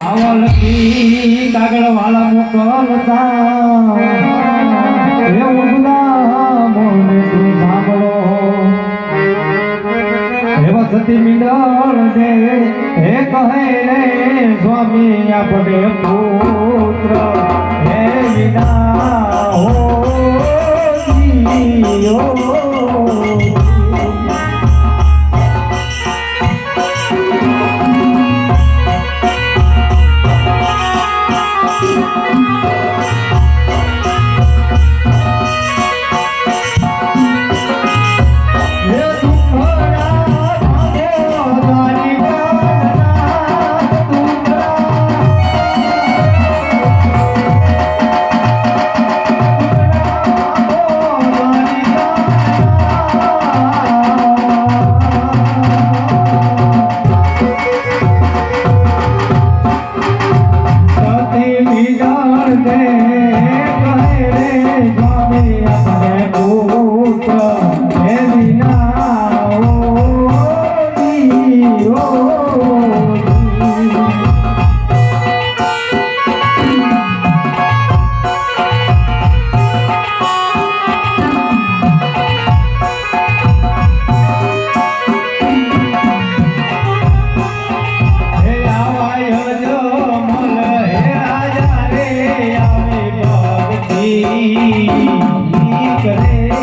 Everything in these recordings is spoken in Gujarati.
આવલકી કાગળ વાળા મોકલતા હે ઉજલા મોને તું સાંભળો હે વસતી મિંડળ દે હે કહે રે સ્વામી આપણે પુત્ર હે વિના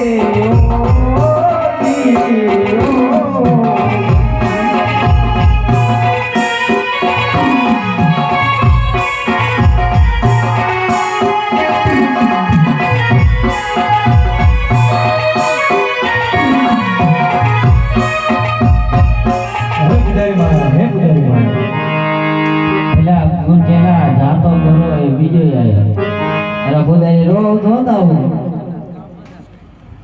Yeah.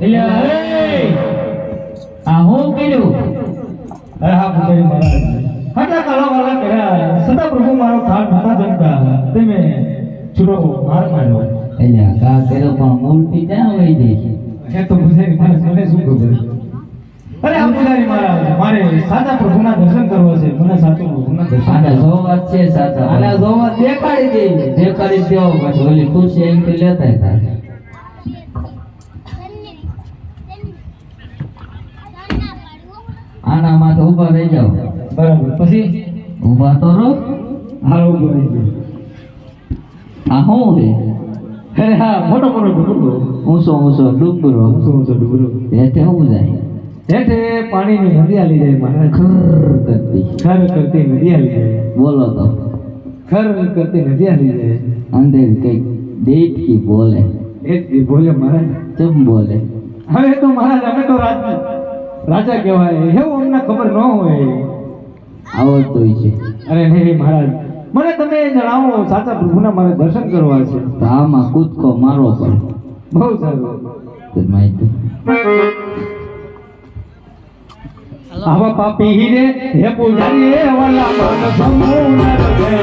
એટલે અરે આ હું કર્યું અરે હા પૂજારી મહારાજ. હટા કાલા વાલા કર્યા. સદા પ્રભુ મારો થાળ થતા જમતા તે મેં માર માર્યો. એટલે કા તેરો પણ મૂર્તિ ત્યાં હોય છે એ તો પૂજારી મહારાજ મને શું ખબર? અરે આ પૂજારી મહારાજ મારે સાચા પ્રભુના દર્શન કરવા છે. મને સાચું પ્રભુના દર્શન આના જો વાત છે સાચા. આના જો વાત દેખાડી દે દેખાડી દેવો. પછી ઓલી ખુરશી એમ કે લેતા હતા. આના માથે ઊભા રહી જાઓ. બરાબર. પછી? ઊભા તો રહો. હા ઊભો રહી ગયો. આ શું છે? અરે હા મોટો મોટો ડુંગરો ઊંચો ઊંચો ડુંગરો. ઊંચો ઊંચો ડુંગરો. હેઠે શું જાય? હેઠે પાણીની હરિયાળી જાય મહારાજ ખર કરતી. ખર કરતી હરિયાળી જાય. બોલો તો. ખર કરતી હરિયાળી જાય. અંદર કઈ દેટ કી બોલે. જ બોલે મહારાજ. ચમ બોલે? હવે તો મહારાજ અમે તો રાજ રાજા કહેવાય એવું અમને ખબર ન હોય. આવડતું છે. અરે નહીં મહારાજ મને તમે જણાવો સાચા પ્રભુના મારે દર્શન કરવા છે. આમાં કૂદકો મારો પણ બહુ સારું. માહિતી આવા પાપી હીરે હે પૂજારી હે વાલા મન સમૂનર